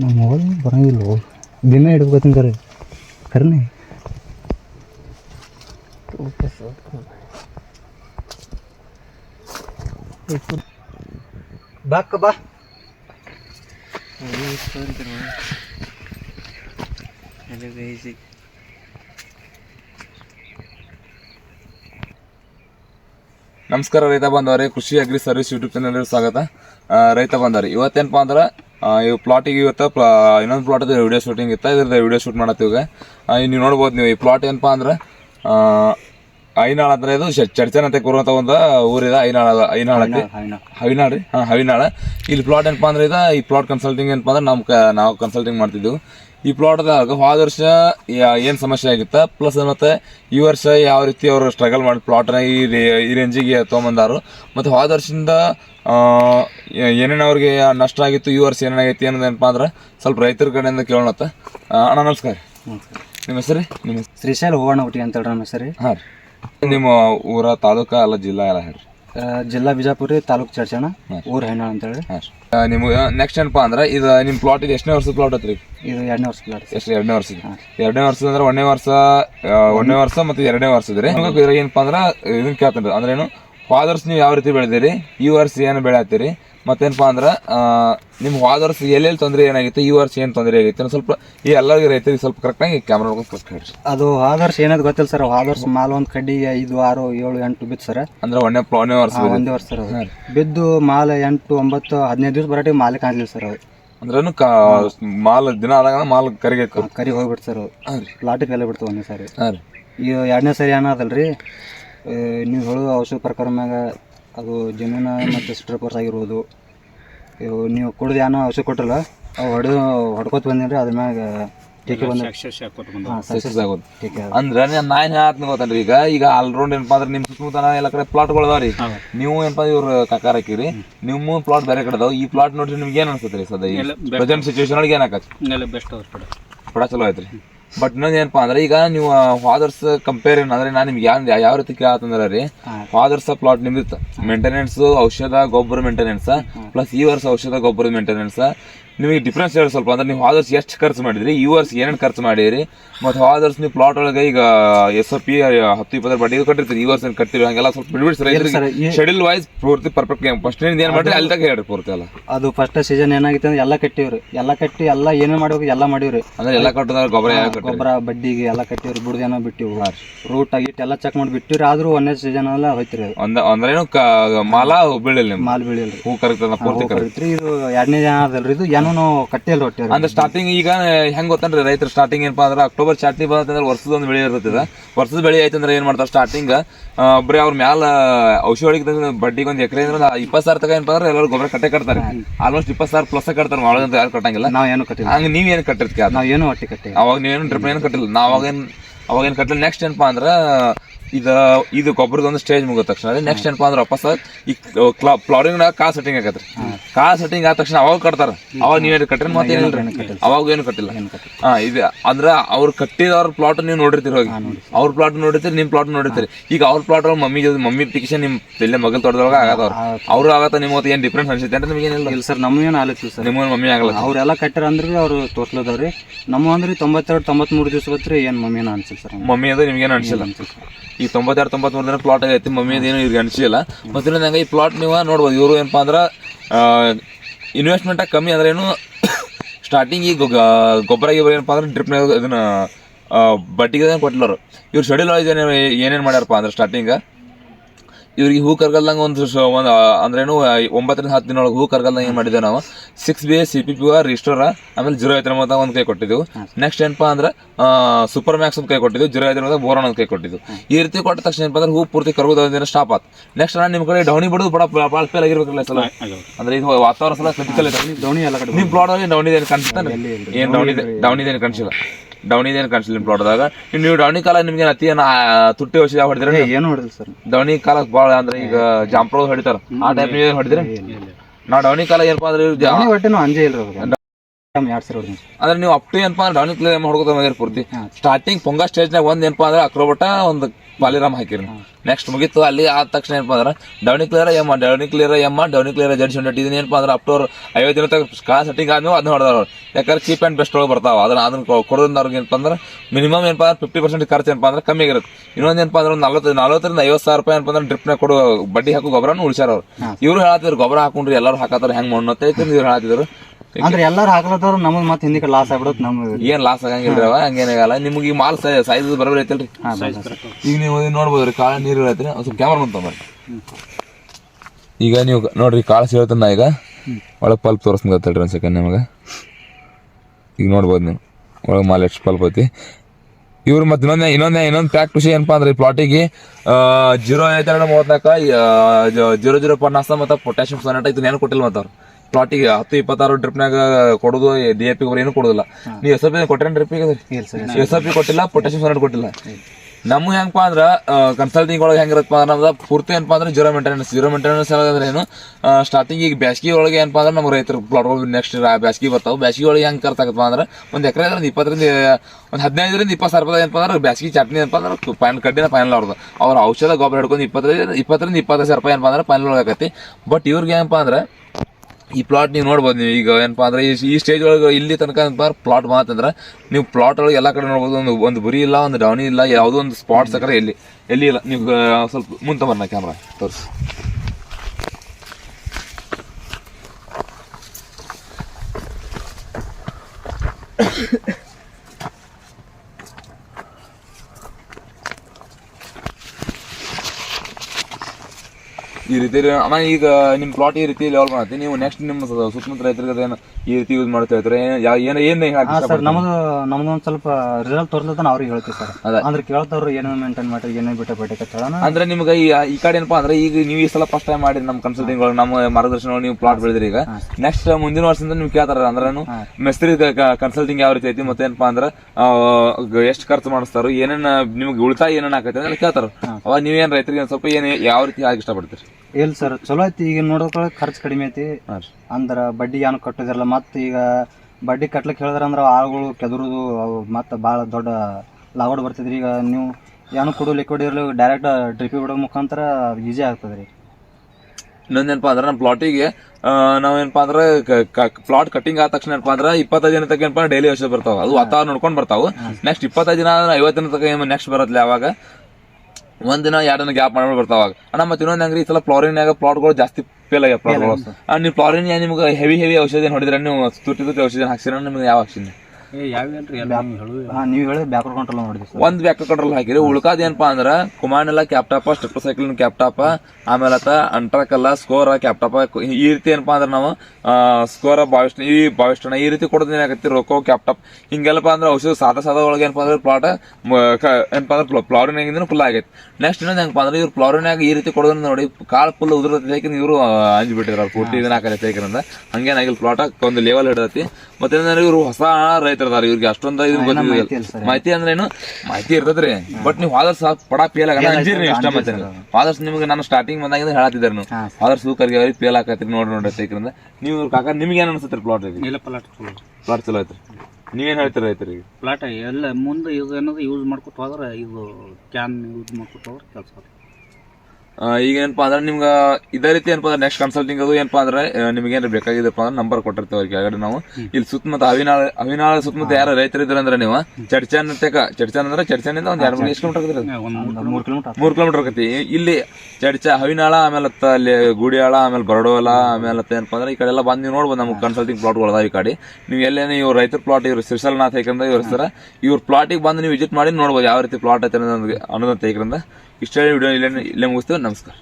ನಮ್ಮ ಮೊಬೈಲ್ ಬರಂಗಿಲ್ಲ ದಿನ ಇಡ್ಬೇಕತ್ತೀನಿ ಕರೆ ಕರೆನೆ. ಬಾ ನಮಸ್ಕಾರ ರೈತ ಬಾಂಧವರೇ, ಕೃಷಿ ಅಗ್ರಿ ಸರ್ವಿಸ್ ಯೂಟ್ಯೂಬ್ ಚಾನಲ್ ಸ್ವಾಗತ. ರೈತ ಬಾಂಧವರೇ, ಇವತ್ತೇನಪ್ಪ ಅಂದ್ರೆ ಇವ್ ಪ್ಲಾಟಿಗೆ ಇವತ್ತು ಪ್ಲಾ ಇನ್ನೊಂದು ಪ್ಲಾಟ್ ವಿಡಿಯೋ ಶೂಟಿಂಗ್ ಇತ್ತ. ಇದ್ರದ್ದು ವಿಡಿಯೋ ಶೂಟ್ ಮಾಡತ್ತೀವಿ ಈಗ ನೀವು ನೋಡ್ಬೋದು ನೀವು ಈ ಪ್ಲಾಟ್ ಏನಪ್ಪ ಅಂದ್ರೆ ಐನಾಳ ಅಂದ್ರೆ ಇದು ಚರ್ಚನ ಅಂತ ಕೂರುವಂತ ಒಂದು ಊರಿದ ಐನಾಳ ಐನಾಳ ಹವಿನಾಳ ರೀ? ಹಾಂ ಹವಿನಾಳ ಇಲ್ಲಿ ಪ್ಲಾಟ್ ಏನಪ್ಪ ಅಂದ್ರೆ ಇದ ಈ ಪ್ಲಾಟ್ ಕನ್ಸಲ್ಟಿಂಗ್ ಏನಪ್ಪ ಅಂದ್ರೆ ನಮ್ಮ ಕ ನಾವು ಕನ್ಸಲ್ಟಿಂಗ್ ಮಾಡ್ತಿದ್ದೆವು. ಈ ಪ್ಲಾಟ್ದಾಗ ಹೋದ ವರ್ಷ ಏನು ಸಮಸ್ಯೆ ಆಗಿತ್ತ? ಪ್ಲಸ್ ಮತ್ತೆ ಈ ವರ್ಷ ಯಾವ ರೀತಿ ಅವರು ಸ್ಟ್ರಗಲ್ ಮಾಡಿ ಪ್ಲಾಟ್ನ ಈ ಈ ರೇಂಜಿಗೆ ತೊಗೊಂಬಂದಾರು. ಮತ್ತು ಹೋದ ವರ್ಷದಿಂದ ಏನೇನು ಅವ್ರಿಗೆ ನಷ್ಟ ಆಗಿತ್ತು ಈ ವರ್ಷ ಏನೇನಾಗೈತಿ ಅನ್ನೋದೇನಪ್ಪ ಅಂದ್ರೆ ಸ್ವಲ್ಪ ರೈತರ ಕಡೆಯಿಂದ ಕೇಳೋಣತ್ತ. ಅಣ್ಣ ನಮಸ್ಕಾರ. ನಿಮ್ಮ ಹೆಸರು ನಿಮ್ಮ ಶ್ರೀಶೈಲ್ ಶ್ರೀಶೈಲ ಹೂವಣ್ಣ ಹುಟ್ಟಿ ಅಂತ ಹೇಳ್ರಿ ನಮ್ಮ ಹೆಸರು ಹಾಂ ರೀ. ನಿಮ್ಮ ಊರ ತಾಲೂಕ ಅಲ್ಲ ಜಿಲ್ಲಾ ಎಲ್ಲ ಹೇಳ್ರಿ. ಜಿಲ್ಲಾ ಬಿಜಾಪುರ ತಾಲೂಕು ಚರ್ಚಣ ಊರು ಹೆಣ್ಣಾಳ ಅಂತ ಹೇಳಿ ಹಾಂ ನಿಮ್ಗೆ ನೆಕ್ಸ್ಟ್ ಏನಪ್ಪ ಅಂದ್ರೆ ಇದು ನಿಮ್ಮ ಪ್ಲಾಟ್ ಇದು ಎಷ್ಟನೇ ವರ್ಷದ ಪ್ಲಾಟ್ ಐತ್ರಿ? ಇದು ಎರಡನೇ ವರ್ಷ ಪ್ಲಾಟ್ ಎಷ್ಟು ಎರಡನೇ ವರ್ಷದ? ಎರಡನೇ ವರ್ಷದ ಅಂದ್ರೆ ಒಂದನೇ ವರ್ಷ ಒಂದೇ ಒಂದನೇ ವರ್ಷ ಮತ್ತು ಎರಡನೇ ವರ್ಷದ ರೀ. ಏನಪ್ಪ ಅಂದ್ರೆ ಇದನ್ನ ಕೇಳ್ತಾನೆ ಅಂದ್ರೆ ಏನು ವರ್ಷ ನೀವು ಯಾವ ರೀತಿ ಬೆಳೆದಿರಿ? ಈ ವರ್ಷ ಏನು ಬೆಳೆಯತ್ತೀರಿ? ಮತ್ತೇನಪ್ಪ ಅಂದ್ರೆ ನಿಮ್ಮ ಹಾದರ್ಸ್ ಹೋದ ವರ್ಷ ಎಲ್ಲೆಲ್ಲಿ ತೊಂದರೆ ಏನಾಗಿತ್ತು? ಈ ವರ್ಷ ಏನು ತೊಂದರೆ ಆಗಿತ್ತು? ಸ್ವಲ್ಪ ಈ ಎಲ್ಲರಿಗೆ ರೈತರಿಗೆ ಸ್ವಲ್ಪ ಕರೆಕ್ಟಾಗಿ ಕ್ಯಾಮ್ರಾ ಕರೆಕ್ಟ್ ಹೇಳ್ರಿ ಅದು ಹೋದ ವರ್ಷ ಏನದು ಗೊತ್ತಿಲ್ಲ ಸರ್ ಹೋದ ವರ್ಷ ಮಾಲ್ ಒಂದು ಕಡ್ಡಿ ಐದು ಆರು ಏಳು ಎಂಟು ಬಿತ್ತು ಸರ್ ಅಂದ್ರೆ ಒಂದೇ ಒಂದೇ ವರ್ಷ ಒಂದೇ ವರ್ಷ ಸರ್ ಬಿದ್ದು ಮಾಲ್ ಎಂಟು ಒಂಬತ್ತು ಹದಿನೈದು ದಿವಸ ಬರೋಟಿಗೆ ಮಾಲ್ ಕಾಣಲಿಲ್ಲ ಸರ್ ಅದು. ಅಂದ್ರೆ ಕಾ ಮಾಲ್ ದಿನ ಆದಾಗ ಮಾಲ್ ಕರಿಗೆ ಕರಿ ಹೋಗ್ಬಿಡ್ತು ಸರ್ ರೀ. ಎಲ್ಲ ಬಿಡ್ತು ಒಂದೇ ಸಾರಿ. ಎರಡನೇ ಸರಿ ಏನದಲ್ರಿ ನೀವು ಹೇಳುವ ಔಷಧ ಪ್ರಕಾರ ಮ್ಯಾಗ ಅದು ಜಮೀನ ಮತ್ತು ಸ್ಟ್ರಪರ್ಸ್ ಆಗಿರ್ಬೋದು. ಇವು ನೀವು ಕುಡ್ದು ಏನೋ ಔಷಧ ಕೊಟ್ಟಿಲ್ಲ ಅವು ಹೊಡೆದು ಹೊಡ್ಕೊತ ಬಂದಿರಿ ಅದ್ರ ಮ್ಯಾಗ ಟೀಕೆ ಬಂದ ಹಾಂ ಸಕ್ಸಸ್ ಆಗೋದು ಅಂದ್ರೆ ನಾ ಏನ್ ಹೇಳತ್ನ ಗೊತ್ತನ್ರಿ ಈಗ? ಈಗ ಆಲ್ರೌಂಡ್ ಏನಪ್ಪಾ ಅಂದ್ರೆ ನಿಮ್ ಸುತ್ತಮುತ್ತ ಎಲ್ಲ ಕಡೆ ಪ್ಲಾಟ್ಗಳು ರೀ ನೀವು ಏನಪ್ಪಾ ಇವ್ರು ಕಕಾರ ಹಾಕಿರಿ ನಿಮ್ಮ ಪ್ಲಾಟ್ ಬೇರೆ ಕಡೆ ಅದಾವ. ಈ ಪ್ಲಾಟ್ ನೋಡ್ರಿ ನಿಮ್ಗೆ ಏನ್ ಅನ್ಸುತ್ತೆ ರೀ ಸದ್ಯ? ಪ್ರೆಸೆಂಟ್ ಸಿಚುವೇಶನ್ ಒಳಗೆ ಏನ್ ಆಕತಿ ಬೆಸ್ಟ್ ಪಡ ಚಲೋ ಐತ್ರಿ ಬಟ್ ಇನ್ನೊಂದ್ ಏನಪ್ಪ ಅಂದ್ರೆ ಈಗ ನೀವು ಫಾದರ್ಸ್ ಕಂಪೇರ್ ಅಂದ್ರೆ ನಾನು ನಿಮ್ಗೆ ಯಾವ ಯಾವ ರೀತಿ ಕೇಳತ್ತಂದ್ರ ರೀ ಫಾದರ್ಸ್ ಪ್ಲಾಟ್ ನಿಮ್ದಿತ್ತು. ಮೇಂಟೆನೆನ್ಸ್ ಔಷಧ ಗೊಬ್ಬರ ಮೇಂಟೆನೆನ್ಸ್ ಪ್ಲಸ್ ಈ ವರ್ಷ ಔಷಧ ಗೊಬ್ಬರ ಮೇಂಟೆನೆನ್ಸ್ ನಿಮಗೆ ಡಿಫ್ರೆನ್ಸ್ ಹೇಳಿ ಸ್ವಲ್ಪ ಅಂದ್ರೆ ನೀವು ಹಾದರ್ಸ್ ಎಷ್ಟು ಖರ್ಚು ಮಾಡಿದ್ರಿ ಈ ವರ್ಷ ಏನೇನು ಖರ್ಚು ಮಾಡಿರಿ ಮತ್ತು ಹಾದರ್ಸ್ ನೀವು ಪ್ಲಾಟ್ ಒಳಗೆ ಈಗ ಎಸ್ ಒ ಪಿ ಹತ್ತು ಇಪ್ಪತ್ತರ ಬಡ್ಡಿ ಕಟ್ಟಿರ್ತೀರಿ ಈ ವರ್ಷ ಏನ್ ಕಟ್ಟಿರಿ ಹಂಗೆಲ್ಲ ಸ್ವಲ್ಪ ಬಿಡ್ಬಿಡಿ ರೈತರಿಗೆ ಶೆಡ್ಯೂಲ್ ವೈಸ್ ಪೂರ್ತಿ ಪರ್ಫೆಕ್ಟ್ ಫಸ್ಟ್ ಏನು ಮಾಡ್ರಿ ಅಲ್ಲಿ ತಗ ಹೇಳ್ರಿ ಪೂರ್ತಿ ಎಲ್ಲ. ಅದು ಫಸ್ಟ್ ಸೀಸನ್ ಏನಾಗಿತ್ತು ಅಂದ್ರೆ ಎಲ್ಲ ಕಟ್ಟಿವ್ರಿ. ಎಲ್ಲ ಕಟ್ಟಿ ಎಲ್ಲ ಏನೇನು ಮಾಡಬೇಕು ಎಲ್ಲ ಮಾಡಿವ್ರಿ. ಅಂದ್ರೆ ಎಲ್ಲ ಕಟ್ಟದ ಗೊಬ್ಬರ ಗೊಬ್ಬರ ಬಡ್ಡಿಗೆ ಎಲ್ಲ ಕಟ್ಟಿವ್ರಿ ಬುಡ್ದೇನೋ ಬಿಟ್ಟಿವು ರೂಟ್ ಆಗಿಟ್ಟು ಎಲ್ಲ ಚೆಕ್ ಮಾಡಿ ಬಿಟ್ಟಿವ್ರಿ ಆದ್ರೂ ಒಂದೇ ಸೀಸನ್ ಎಲ್ಲ ಹೋಯ್ತಿರಿ ಅಂದ್ರೆ ಒಂದ ಕ ಮಾಲ ಬೀಳಿಲ್ಲ ಮಾಲ್ ಬೀಳಿಲ್ಲ ಹೂ ಕರೆಕ್ಟ್ ಪೂರ್ತಿ ಕರೆಕ್ಟ್ ಇದು ಎರಡನೇ ಜನ ಅದಲ್ರಿ ಇದು ಏನೋ ನಾವು ಕಟ್ಟಿಲ್ಲ ಹೊಟ್ಟಿವ್ರಿ ಅಂದ್ರೆ ಸ್ಟಾರ್ಟಿಂಗ್ ಈಗ ಹೆಂಗ್ ಗೊತ್ತನ್ರಿ ರೈತರು ಸ್ಟಾರ್ಟಿಂಗ್ ಏನಪ್ಪಾ ಅಂದ್ರೆ ಅಕ್ಟೋಬರ್ ಚಾಟಿ ಬಂತಂದ್ರೆ ವರ್ಷದ ಒಂದು ಬೆಳೆ ಇರ್ತದ ವರ್ಷದ ಬೆಳೆ ಆಯ್ತಂದ್ರೆ ಏನ್ ಮಾಡ್ತಾರೆ ಸ್ಟಾರ್ಟಿಂಗ್ ಬರೀ ಅವ್ರ ಮ್ಯಾಲ ಔಷಧಿ ಹೊಡಿಗೆ ಬಡ್ಡಿಗೆ ಒಂದು ಎಕರೆ ಅಂದ್ರೆ ಇಪ್ಪತ್ತು ಸಾವಿರ ತಗ ಏನಪ್ಪ ಅಂದ್ರೆ ಎಲ್ಲರೂ ಗೊಬ್ಬರ ಕಟ್ಟೆ ಕಟ್ತಾರೆ. ಆಲ್ಮೋಸ್ಟ್ ಇಪ್ಪತ್ತು ಸಾವಿರ ಪ್ಲಸ್ ಕಟ್ತಾರೆ ಮಾಳಗಂತ ಯಾರು ಕಟ್ಟಂಗಿಲ್ಲ. ನಾವ್ ಏನು ಕಟ್ಟಿಲ್ಲ. ಹಂಗ ನೀವ್ ಏನ್ ಕಟ್ಟಿರ್ತೀವಿ ನಾವ್ ಏನು ಹೊಟ್ಟೆ ಕಟ್ಟಿ ಅವಾಗ ನೀವೇನು ಡ್ರಿಪ್ ಏನು ಕಟ್ಟಿಲ್ಲ. ನಾವ್ ಅವಾಗೇನ್ ಅವಾಗೇನ್ ಕಟ್ಟಿಲ್ಲ. ನೆಕ್ಸ್ಟ್ ಏನಪ್ಪಾ ಅಂದ್ರ ಇದ ಇದು ಗೊಬ್ಬರದ ಒಂದು ಸ್ಟೇಜ್ ಮುಗಿದ ತಕ್ಷಣ. ನೆಕ್ಸ್ಟ್ ಏನಪ್ಪಾ ಅಂದ್ರೆ ವಾಪಸ್ ಈ ಪ್ಲಾಟಿಂಗ್ನಾಗ ಕಾ ಸೆಟ್ಟಿಂಗ್ ಆಗತ್ರಿ ಕಾ ಸೆಟ್ಟಿಂಗ್ ಆದ ತಕ್ಷಣ ಅವಾಗ ಕಟ್ತಾರ. ಅವಾಗ ನೀವೇನು ಕಟ್ಟಿರಿ ಮತ್ತೆ ಅವಾಗ ಏನು ಕಟ್ಟಿಲ್ಲ. ಹಾ ಇದು ಅಂದ್ರೆ ಅವ್ರು ಕಟ್ಟಿದ ಅವ್ರ ಪ್ಲಾಟ್ ನೀವು ನೋಡಿರ್ತೀರಿ ಹೋಗಿ. ಅವ್ರ ಪ್ಲಾಟ್ ನೋಡಿರ್ತೀರಿ ನಿಮ್ ಪ್ಲಾಟ್ ನೋಡಿರ್ತೀರಿ. ಈಗ ಅವ್ರ ಪ್ಲಾಟ್ ಮಮ್ಮಿ ಮಮ್ಮಿ ಪಿಕ್ಷನ್ ನಿಮ್ ಇಲ್ಲೇ ಮಗಲ್ ತೋಟದೊಳಗೆ ಆಗತ್ತವ್ರ ಅವ್ರು. ಆಗತ್ತ. ನಿಮ್ಗೆ ಏನ್ ಡಿಫ್ರೆನ್ಸ್ ಅನ್ಸುತ್ತೆ ಅಂದ್ರೆ ನಿಮಗೆ ಏನಿಲ್ಲ ಇಲ್ಲ? ಸರ್ ನಮ್ಮ ಏನು ಆಲೋಚಿಸ ಸರ್. ನಿಮ್ಮ ಮಮ್ಮಿ ಆಗಲ್ಲ ಅವ್ರೆಲ್ಲ ಕಟ್ಟಾರ ಅಂದ್ರೆ ಅವ್ರು ತೋರ್ಸ್ಲದವ್ರಿ. ನಮ್ಮ ಅಂದ್ರೆ ತೊಂಬತ್ತೆರಡು ತೊಂಬತ್ಮೂರು ದಿವಸ ಬತ್ರಿ ಏನ್ ಮಮ್ಮಿ ಏನು ಅನ್ಸಿಲ್ಲ ಸರ್ ಮಮ್ಮಿ ಅದು ನಿಮ್ಗೇನು ಅನ್ಸಿಲ್ಲ? ಈ ತೊಂಬತ್ತೆರಡು, ತೊಂಬತ್ಮೂರು ದಿನ ಪ್ಲಾಟ್ ಆಗೈತಿ ಮಮ್ಮಿ ಏನು ಇವ್ರಿಗೆ ಅನಿಸಿಲ್ಲ. ಮತ್ತೆ ಹಂಗೆ ಈ ಪ್ಲಾಟ್ ನೀವು ನೋಡ್ಬೋದು, ಇವರು ಏನಪ್ಪ ಅಂದ್ರೆ ಇನ್ವೆಸ್ಟ್ಮೆಂಟ್ ಕಮ್ಮಿ ಅಂದ್ರೆ ಏನು ಸ್ಟಾರ್ಟಿಂಗ್ ಈ ಗೊಬ್ಬರ ಗಿಬ್ಬರ ಏನಪ್ಪ ಅಂದ್ರೆ ಡ್ರಿಪ್ ಇದನ್ನ ಬಟ್ಟಿಗೆ ಕೊಟ್ಟಿಲ್ಲರು ಇವ್ರು ಶೆಡ್ಯೂಲ್ ವೈಸ್ ಏನೇನು ಏನೇನು ಮಾಡ್ಯಾರಪ್ಪ ಅಂದ್ರೆ ಸ್ಟಾರ್ಟಿಂಗ್ ಇವ್ರಿಗೆ ಹೂ ಕರ್ಗಲ್ದಂಗೆ ಒಂದು ಒಂದು ಅಂದ್ರೇನು ಒಂಬತ್ತರಿಂದ ಹತ್ತು ದಿನ ಒಳಗೆ ಹೂ ಕರ್ಗಲ್ದಂಗೆ ಏನು ಮಾಡಿದ್ದೇವೆ ನಾವು? Six B C P P ರಿಸ್ಟೋರ ಆಮೇಲೆ ಜೀರೋ ಐತರ ಮೊತ್ತ ಒಂದು ಕೈ ಕೊಟ್ಟಿದ್ದೆವು. ನೆಕ್ಸ್ಟ್ ಏನಪ್ಪ ಅಂದ್ರೆ ಸೂಪರ್ ಮ್ಯಾಕ್ಸ್ ಒಂದು ಕೈ ಕೊಟ್ಟಿದ್ದು ಜೀರೋ ಐತರ ಮೊತ್ತ ಬೋರನ್ ಒಂದು ಕೈ ಕೊಟ್ಟಿದ್ದು ಈ ರೀತಿ ಕೊಟ್ಟ ತಕ್ಷಣ ಏನಪ್ಪ ಅಂದ್ರೆ ಹೂ ಪೂರ್ತಿ ಕರ್ಗೋದಿನ ದಿನ ಸ್ಟಾಪ್ ಆತ್. ನೆಕ್ಸ್ಟ್ ನಾನು ನಿಮ್ ಕಡೆ ಡೌನಿ ಬಿಡೋದು ಬಡ ಭಾಳ ಫೇಲ್ ಆಗಿರ್ಬೇಕಲ್ಲ ಸಲ. ಅಂದ್ರೆ ಇದು ವಾತಾವರಣ ಸಲ ಕ್ರಿಟಿಕಲ್ ಇದೆ ದೋಣಿ ಎಲ್ಲ ಕಡೆ ನಿಮ್ಮ ಪ್ಲಾಟ್ ಡೌನಿ ಏನು ಕಾಣಿಸ್ತಾನೆ ಏನು ಡೌನಿ ಡೌನಿ ಏನು ಕಾಣಿಸಿಲ್ಲ. ಡೌನಿ ಏನು ಕಾಣಿಸಿಲ್ಲ ನಿಮ್ಮ ಪ್ಲಾಟ್ದಾಗ ನೀವು ಡೌನಿ ಕಾಲ ನಿಮ್ಗೆ ಅತಿ ಏನು ತುಟ್ಟಿ ಔಷಧಿ ಹೊಡೆದ್ರೆ ಏನು ಹೊಡೆದಿಲ್ಲ ಸರ್. ಡೌನಿ ಕಾಲ ಭಾಳ ಅಂದ್ರೆ ಈಗ ಜಾಂಪ್ರೋ ಹೊಡಿತಾರ. ಆ ಟೈಪ್ ನೀವು ಹೊಡೆದ್ರೆ? ನಾ ಡೌನಿ ಕಾಲ ಏನಪ್ಪ ಅಂದ್ರೆ ಹೊಟ್ಟೆನೂ ಅಂಜೇ ಇಲ್ಲ ಅಂದ್ರೆ ನೀವು ಅಪ್ ಟು ಏನಪ್ಪಾ ಅಂದ್ರೆ ಡೌನಿ ಮಾಡ್ಕೋತ ಬಂದಿರಿ ಪೂರ್ತಿ. ಸ್ಟಾರ್ಟಿಂಗ್ ಪೊಂಗ ಸ್ಟೇಜ್ ನಾಗ ಒಂದ್ ಏನಪ್ಪ ಅಂದ್ರೆ ಅಕ್ರೋಬಟ ಒಂದು ಬಾಲಿರಾಮ್ ಹಾಕಿರಿ ನೆಕ್ಸ್ಟ್ ಮುಗಿತು ಅಲ್ಲಿ ಆದ ತಕ್ಷಣ ಏನಪ್ಪ ಅಂದ್ರೆ ಡೌನಿ ಕ್ಲಿಯರ್ ಎಮ್ಮ ಡೌನಿ ಕ್ಲಿಯರ್ ಎಮ್ಮ ಡೌನಿ ಕ್ಲಿಯರ್ ಜಡ್ ಹೊಂಡಿ ಇದನ್ನ ಏನಪ್ಪ ಅಂದ್ರೆ ಅಪ್ ಟು ಐವತ್ತು ದಿನ ತಗ ಕಾ ಸೆಟ್ಟಿಂಗ್ ಆದ್ಮೇಲೆ ಅದನ್ನ ಹೊಡೆದವ್ರು ಯಾಕಂದ್ರೆ ಚೀಪ್ ಆ್ಯಂಡ್ ಬೆಸ್ಟ್ ಒಳಗೆ ಬರ್ತಾವ ಅದನ್ನ ಅದನ್ನ ಕೊಡೋದ್ರಿಂದ ಅವ್ರಿಗೆ ಏನಪ್ಪ ಅಂದ್ರೆ ಮಿನಿಮಮ್ ಏನಪ್ಪ ಅಂದ್ರೆ ಫಿಫ್ಟಿ ಪರ್ಸೆಂಟ್ ಖರ್ಚು ಏನಪ್ಪ ಅಂದ್ರೆ ಕಮ್ಮಿ ಆಗಿರುತ್ತೆ. ಇನ್ನೊಂದು ಏನಪ್ಪ ಅಂದ್ರೆ ಒಂದು ನಲ್ವತ್ತು ನಲ್ವತ್ತರಿಂದ ಐವತ್ತು ಸಾವಿರ ರೂಪಾಯಿ ಏನಪ್ಪ ಅಂದ್ರೆ ಡ್ರಿಪ್ನ ಕೊಡು ಬಡ್ಡಿ ಹಾಕೋ ಗೊಬ್ಬರನು ಉಳಿಸ್ಯಾರ ಅವ್ರು. ಇವ್ರು ಹೇಳತ್ತಿದ್ರು ಗೊಬ್ಬರ ಹಾಕೊಂಡ್ರಿ ಎಲ್ಲರೂ ಹಾಕತ್ತಾರ ಹೆಂಗ್ ಅಂತ ಇವ್ರು ಹೇಳತ್ತಿದ್ರು. ಅಂದ್ರೆ ಎಲ್ಲಾರು ಹಾಕ್ಲತ್ತವ್ರು ನಮಗ್ ಮತ್ತೆ ಹಿಂದಿಕ ಲಾಸ್ ಆಗ್ಬಿಡುತ್ತೆ ನಮ್ಗೆ ಏನ್ ಲಾಸ್ ಆಗಂಗಿಲ್ಲ ಅವ ಹಂಗೇನಾಗಲ್ಲ ನಿಮ್ಗೆ ಈ ಮಾಲ್ ಸೈಜ್ ಬರೋಬ್ರಿ ಐತಲ್ರಿ. ಈಗ ನೀವು ನೋಡ್ಬೋದ್ರಿ ಕಾಳ ನೀರು ಹೇಳ್ತೀನಿ ಒಂದು ಸ್ವಲ್ಪ ಕ್ಯಾಮ್ರಾ ಬಂತ ಬರ್ರಿ. ಈಗ ನೀವು ನೋಡ್ರಿ ಕಾಳು ನಾ ಈಗ ಒಳಗೆ ಪಲ್ಪ್ ತೋರಿಸ್ತೀನಿ ಗೊತ್ತಲ್ರಿ ಒಂದು ಸೆಕೆಂಡ್ ನಿಮಗೆ. ಈಗ ನೋಡ್ಬೋದು ನೀವು. ಒಳಗೆ ಮಾಲೆ ಎಷ್ಟು ಪಲ್ಪ್ ಐತಿ. ಇವ್ರು ಮತ್ತೆ ಇನ್ನೊಂದೇ ಇನ್ನೊಂದೇ ಇನ್ನೊಂದು ಪ್ಯಾಕ್ ಖುಷಿ ಏನಪ್ಪಾ ಅಂದ್ರೆ ಈ ಪ್ಲಾಟಿಗೆ ಜೀರೋ ಐತೆರಡು ಮೂವತ್ನಾಲ್ಕ ಜೀರೋ ಜೀರೋ ಪನ್ನಾಸ ಮತ್ತು ಪೊಟ್ಯಾಷಿಯಂ ಸೊನೆಟ ಇದನ್ನ ಏನು ಕೊಟ್ಟಿಲ್ಲ ಮತ್ತು ಅವ್ರು. ಪ್ಲಾಟಿಗೆ ಹತ್ತು ಇಪ್ಪತ್ತಾರು ಡ್ರಿಪ್ನಾಗ ಕೊಡೋದು ಡಿ ಎ ಪಿ ಏನು ಕೊಡೋದಿಲ್ಲ. ನೀವು ಎಸ್ ಎಫ್ ಪಿ ಕೊಟ್ಟಿರ ಡ್ರಿಪ್ಪಿಗೆ ಎಸ್ ಎಫ್ ಪಿ ಕೊಟ್ಟಿಲ್ಲ ಪೊಟ್ಯಾಷಿಯಂ ಸೊನೆಟ್ ಕೊಟ್ಟಿಲ್ಲ. ನಮ್ಮ ಹೆಂಗಪ್ಪ ಅಂದ್ರೆ ಕನ್ಸಲ್ಟಿಂಗ್ ಒಳಗೆ ಹೆಂಗಿರತ್ತಪ್ಪ ಅಂದ್ರೆ ನಮ್ದು ಪೂರ್ತಿ ಏನಪ್ಪ ಅಂದ್ರೆ ಜೀರೋ ಮೇಂಟೆನೆನ್ಸ್ ಜೀರೋ ಮೇಂಟೆನೆನ್ಸ್ ಅಂದ್ರೆ ಏನು ಸ್ಟಾರ್ಟಿಂಗ್ ಈಗ ಬ್ಯಾಸ್ಗಿ ಒಳಗೆ ಏನಪ್ಪ ಅಂದ್ರೆ ನಮ್ಮ ರೈತರು ಪ್ಲಾಟ್ಗಳು ನೆಕ್ಸ್ಟ್ ಬ್ಯಾಸ್ಗಿ ಬರ್ತಾವೆ. ಬ್ಯಾಸ್ಗಿ ಒಳಗೆ ಹೆಂಗೆ ಖರ್ಚಾಗತ್ತಪ್ಪ ಅಂದ್ರೆ, ಒಂದು ಎಕರೆ ಒಂದು ಇಪ್ಪತ್ತರಿಂದ, ಒಂದು ಹದಿನೈದರಿಂದ ಇಪ್ಪತ್ತು ಸಾವಿರ ರೂಪಾಯಿ ಏನಪ್ಪ ಅಂದ್ರೆ ಬ್ಯಾಸ್ಗಿ ಚಟ್ನಿ ಏನಪ್ಪ ಅಂದ್ರೆ ಪೈನ್ ಕಡ್ಡಿನ ಫೈನಲ್ ಅವ್ರದ್ದು ಅವ್ರ ಔಷಧ ಗೊಬ್ಬರ ಹಿಡ್ಕೊಂಡು ಇಪ್ಪತ್ತರಿಂದ ಇಪ್ಪತ್ತರಿಂದ ಇಪ್ಪತ್ತೈದು ಸಾವಿರ ರೂಪಾಯಿ ಏನಪ್ಪ ಅಂದ್ರೆ ಫೈನಲ್ ಒಳಗೆ ಆಕತಿ. ಬಟ್ ಇವ್ರಿಗೆ ಏನಪ್ಪ ಅಂದ್ರೆ ಈ ಪ್ಲಾಟ್ ನೀವು ನೋಡ್ಬೋದು ನೀವು. ಈಗ ಏನಪ್ಪಾ ಅಂದ್ರೆ ಈ- ಸ್ಟೇಜ್ ಒಳಗೆ ಇಲ್ಲಿ ತನಕ ಏನಪ್ಪ ಪ್ಲಾಟ್ ಮಾತಂದ್ರೆ ನೀವು ಪ್ಲಾಟ್ ಒಳಗೆ ಎಲ್ಲ ಕಡೆ ನೋಡ್ಬೋದು. ಒಂದು ಒಂದು ಬುರಿ ಇಲ್ಲ ಒಂದು ಡೌನಿ ಇಲ್ಲ ಯಾವುದೋ ಒಂದು ಸ್ಪಾಟ್ ಸಕ್ಕರೆ ಎಲ್ಲಿ ಎಲ್ಲಿ ಇಲ್ಲ. ನೀವು ಸ್ವಲ್ಪ ಮುಂದೆ ಬರ್ನ ಕ್ಯಾಮ್ರಾ ತೋರಿಸಿ. ಈ ರೀತಿ ಅಣ್ಣ ಈಗ ನಿಮ್ಮ ಪ್ಲಾಟ್ ಈ ರೀತಿ ಲೆವೆಲ್ ಮಾಡತ್ತೆ ನೀವು ನೆಕ್ಸ್ಟ್ ನಿಮ್ಮ ಸುತ್ತಮುತ್ತ ರೈತರಿಗೆ ಏನು ಈ ರೀತಿ ಯೂಸ್ ಮಾಡ್ತಾ ಇರ್ತಾರೆ ಏನು ಏನು ಸರ್ ನಮ್ದು ನಮ್ದು ಒಂದ್ ಸ್ವಲ್ಪ ರಿಸಲ್ಟ್ ತೋರ್ಲತ್ತ ಅವ್ರಿಗೆ ಹೇಳ್ತೀವಿ ಸರ್. ಅದ. ಅಂದ್ರೆ ಕೇಳ್ತಾವ್ರು ಏನೇನು ಮೇಂಟೈನ್ ಮಾಡ್ರಿ ಏನೇನು ಬಿಟ್ಟ ಬಿಟ್ಟಕ್ಕೆ ಅಂದ್ರೆ ನಿಮ್ಗೆ ಈ ಈ ಕಡೆ ಏನಪ್ಪಾ ಅಂದ್ರೆ ಈಗ ನೀವು ಈ ಸಲ ಫಸ್ಟ್ ಟೈಮ್ ಮಾಡಿ ನಮ್ಮ ಕನ್ಸಲ್ಟಿಂಗ್ ಒಳಗೆ ನಮ್ಮ ಮಾರ್ಗದರ್ಶನ ನೀವು ಪ್ಲಾಟ್ ಬೆಳೆದ್ರಿ ಈಗ. ನೆಕ್ಸ್ಟ್ ಮುಂದಿನ ವರ್ಷದಿಂದ ನೀವು ಕೇಳ್ತಾರ. ಅಂದ್ರೆ ಮೆಸ್ತ್ರಿ ಕನ್ಸಲ್ಟಿಂಗ್ ಯಾವ ರೀತಿ ಐತಿ ಮತ್ತೆ ಏನಪ್ಪಾ ಅಂದ್ರೆ ಎಷ್ಟು ಖರ್ಚು ಮಾಡಿಸ್ತಾರೋ ಏನೇನ ನಿಮ್ಗೆ ಉಳಿತಾಯ ಏನೇನ್ ಆಗತ್ತೆ ಅಂದ್ರೆ ಕೇಳ್ತಾರ. ಅವಾಗ ನೀವೇನ್ ರೈತರಿಗೆ ಸ್ವಲ್ಪ ಏನ್ ಯಾವ ರೀತಿ ಆಗಿ ಇಷ್ಟಪಡ್ತೀರಿ? ಇಲ್ಲ ಸರ್? ಚಲೋ ಐತಿ ಈಗ ನೋಡೋಕೆ ಖರ್ಚು ಕಡಿಮೆ ಐತಿ. ಅಂದ್ರೆ ರೀ. ಅಂದ್ರ ಬಡ್ಡಿ ಏನು ಕಟ್ಟೋದಿರಲ್ಲ ಮತ್ತೆ ಈಗ ಬಡ್ಡಿ ಕಟ್ಲಿಕ್ಕೆ ಹೇಳಿದ್ರೆ ಅಂದ್ರೆ ಆಳುಗಳು ಕೆದರುದು ಅವು ಮತ್ತೆ ಭಾಳ ದೊಡ್ಡ ಲಾಗೋಡ್ ಬರ್ತಿದ್ರಿ. ಈಗ ನೀವು ಏನು ಕೊಡು ಲಿಕ್ವಿಡ್ ಇರಲಿ ಡೈರೆಕ್ಟ್ ಡ್ರಿಪ್ಪಿ ಬಿಡೋ ಮುಖಾಂತರ ಈಸಿ ಆಗ್ತದೆ ರೀ ಇನ್ನೊಂದೇನಪ್ಪ ಅಂದ್ರೆ ನಮ್ಮ ಪ್ಲಾಟಿಗೆ ನಾವೇನಪ್ಪ ಅಂದ್ರೆ ಪ್ಲಾಟ್ ಕಟಿಂಗ್ ಆದ ತಕ್ಷಣ ಏನಪ್ಪ ಅಂದ್ರೆ ಇಪ್ಪತ್ತೈದು ದಿನ ತನಕ ಏನಪ್ಪ ಡೈಲಿ ಔಷಧ ಬರ್ತಾವ. ಅದು ವಾತಾವರಣ ನೋಡ್ಕೊಂಡು ಬರ್ತಾವೆ. ನೆಕ್ಸ್ಟ್ ಇಪ್ಪತ್ತೈದು ದಿನ ಆದ್ರೆ ಐವತ್ತು ದಿನ ತನಕ ನೆಕ್ಸ್ಟ್ ಬರತ್ಲೆ ಅವಾಗ? ಒಂದ್ ದಿನ ಎರಡು ದಿನ ಗ್ಯಾಪ್ ಮಾಡ್ಬಿಟ್ಟು ಬರ್ತಾವ ಅಣ್ಣ ಮತ್ತೆ ಇನ್ನೊಂದ್ ಹೆಂಗ್ರಿ ಈ ಸಲ ಫ್ಲೋರಿನ್ಯಾಗ ಪ್ಲಾಟ್ಗಳು ಜಾಸ್ತಿ ಫೇಲ್ ಆಗ್ಯಾವ ಪ್ಲಾಟ್ಗಳು ನೀವು ಫ್ಲೋರಿನ್ ನಿಮ್ಗೆ ಹೆವಿ ಹೆವಿ ಔಷಧಿ ಹೊಡಿದ್ರೆ? ನೀವು ತುಟ್ಟಿ ತುಟ್ಟಿ ಔಷಧಿ ಹಾಕ್ಸಿರ? ನಿಮ್ಗೆ ಯಾವ ಹಾಕ್ಸಿನಿ ನೀವು ಬ್ಯಾಕ್ವರ್ಡ್ ಕಂಟ್ರೋಲ್ ಒಂದ್ ಬ್ಯಾಕ್ ಕಂಟ್ರೋಲ್ ಹಾಕಿರಿ. ಉಳ್ಕಾದ ಏನಪ್ಪಾ ಅಂದ್ರ ಕುಮಾನೆಲ್ಲ ಕ್ಯಾಪ್ಟಾಪ ಸೈಕಲ್ ಕ್ಯಾಪ್ಟಾಪ ಆಮೇಲೆ ಆತ ಎಲ್ಲ ಸ್ಕೋರ್ ಕ್ಯಾಪ್ಟಾಪ ಈ ರೀತಿ ಏನಪ್ಪಾ ಅಂದ್ರೆ ನಾವು ಸ್ಕೋರ್ ಬಾವಿಸ್ಟ್ ಈ ಬಾವಿಸ್ಟನ ಈ ರೀತಿ ಕೊಡೋದು ಏನಾಗತ್ತಿ? ರೊಕ್ಕ ಕ್ಯಾಪ್ಟಾಪ್ ಹಿಂಗೆಲ್ಲಪ್ಪ ಅಂದ್ರೆ ಔಷಧ ಸಾದಾ ಸಾದಾ ಒಳಗೆ ಏನಪ್ಪಾ ಅಂದ್ರೆ ಪ್ಲಾಟ್ ಏನಪ್ಪಾ ಅಂದ್ರೆ ಫ್ಲವರಿನಾಗಿಂದ ಫುಲ್ ಆಗೈತಿ. ನೆಕ್ಸ್ಟ್ ಇನ್ನೊಂದು ಹೆಂಗಪ್ಪ ಅಂದ್ರೆ ಇವ್ರು ಫ್ಲವರಿನಾಗ ಈ ರೀತಿ ಕೊಡೋದನ್ನ ನೋಡಿ ಕಾಳು ಫುಲ್ ಉದುರತ್ತೆ ಯಾಕಂದ್ರೆ ಇವರು ಅಂಜ್ಬಿಟ್ಟಿರ ಪೂರ್ತಿ ಇದನ್ನ ಹಾಕತ್ತೆ ಯಾಕಂದ್ರೆ ಹಂಗೇನಾಗಿಲ್ಲ ಪ್ಲಾಟ್ ಒಂದು ಲೆವೆಲ್ ಹಿಡತಿ ಮತ್ತೆ ಏನಂದ್ರೆ ಇವರು ಹೊಸ ರೈತರ ಅದಾರ ಇವ್ರಿಗೆ ಅಷ್ಟೊಂದು ಇದು ಮಾಹಿತಿ ಗೊತ್ತಿಲ್ಲ. ಮಾಹಿತಿ ಅಂದ್ರೆ ಏನು? ಮಾಹಿತಿ ಇರ್ತದ್ರಿ. ಬಟ್ ನೀವು ಫಾದರ್ಸ್ ಪಡ ಪೇಲ್ ಆಗಲ್ಲ. ಫಾದರ್ಸ್ ನೀವು ಇಷ್ಟ ಮತ್ತೆ ಆದರ್ಸ್ ನಿಮ್ಗೆ ನಾನು ಸ್ಟಾರ್ಟಿಂಗ್ ಬಂದಾಗ ಹೇಳತ್ತಿದ್ದಾರೆ ನೀವು. ಫಾದರ್ಸ್ ಕರ್ಗೆ ಸೂಕರ್ಗೆ ಅವ್ರಿಗೆ ಪೇಲ್ ಹಾಕತ್ರಿ ನೋಡಿ ನೋಡಿ ಸೈಕ್ರಿಂದ ನೀವು ಕಾಕ ನಿಮ್ಗೆ ಏನ್ ಅನ್ಸುತ್ತೆ ಪ್ಲಾಟ್ ಇಲ್ಲ ಪ್ಲಾಟ್ ಚಲೋ ಪ್ಲಾಟ್ ಚಲೋ ಐತ್ರಿ. ನೀವೇನ್ ಹೇಳ್ತೀರ ರೈತರಿಗೆ? ಪ್ಲಾಟ್ ಎಲ್ಲ ಮುಂದೆ ಇದು ಏನದು ಯೂಸ್ ಮಾಡ್ಕೊತ ಹೋದ್ರೆ ಇದು ಕ್ಯಾನ್ ಯೂಸ್ ಮಾಡ್ಕೊತ ಹೋದ್ರೆ ಕೆಲಸ ಈಗ ಏನಪ್ಪಾ ಅಂದ್ರೆ ನಿಮ್ಗೆ ಇದೇ ರೀತಿ ಏನಪ್ಪಾ ಅಂದ್ರೆ ನೆಕ್ಸ್ಟ್ ಕನ್ಸಲ್ಟಿಂಗ್ ಅದು ಏನಪ್ಪಾ ಅಂದ್ರೆ ನಿಮ್ಗೆ ಏನಾರ ಬೇಕಾಗಿದೆಪ್ಪ ಅಂದ್ರೆ ನಂಬರ್ ಕೊಟ್ಟಿರ್ತೀವಿ ಅವ್ರಿಗೆ ಕೆಳಗಡೆ ನಾವು. ಇಲ್ಲಿ ಸುತ್ತಮುತ್ತ ಅವಿನಾಳ ಅವಿನಾಳ ಸುತ್ತಮುತ್ತ ಯಾರು ರೈತರು ಇದ್ರ ಅಂದ್ರೆ ನೀವು ಚಡ್ಚನ್ ತೆಕ ಚಡ್ಚನ್ ಅಂದ್ರೆ ಚರ್ಚಾನಿಂದ ಒಂದ್ ಎರಡು ಮೂರು ಎಷ್ಟು ಕಿಲೋಮೀಟರ್ ಒಂದು ಮೂರು ಕಿಲೋಮೀಟರ್ ಮೂರು ಕಿಲೋಮೀಟರ್ ಆಗತಿ ಇಲ್ಲಿ ಚರ್ಚಾ ಅವಿನಾಳ ಆಮೇಲೆ ಅಲ್ಲಿ ಗುಡಿಯಾಳ ಆಮೇಲೆ ಬರಡೋಲ ಆಮೇಲೆ ಏನಪ್ಪಾ ಅಂದ್ರೆ ಈ ಕಡೆ ಎಲ್ಲ ಬಂದು ನೀವು ನೋಡ್ಬೋದು ನಮ್ಗೆ ಕನ್ಸಲ್ಟಿಂಗ್ ಪ್ಲಾಟ್ಗಳು ಅದಾವ ಈ ಕಡೆ. ನೀವು ಎಲ್ಲೇನೇ ಇವ್ರು ರೈತರ ಪ್ಲಾಟ್ ಇವ್ರು ಸಿರ್ಸಲ್ನಾಥ್ ಯಾಕಂದ್ರೆ ಇವ್ರ ಹೆಸರ ಇವ್ರ ಪ್ಲಾಟಿಗೆ ಬಂದು ನೀವು ವಿಸಿಟ್ ಮಾಡಿ ನೋಡ್ಬೋದು ಯಾವ ರೀತಿ ಪ್ಲಾಟ್ ಐತೆ ಅನ್ನೋದನ್ನ ಅನ್ನೋದಂತ ಯಾಕಂದ್ರೆ ಇಷ್ಟ ವಿಡಿಯೋ ಇಲ್ಲೇ ಇಲ್ಲೇ ಮುಗಿಸ್ತೇವೆ ನಮಸ್ಕಾರ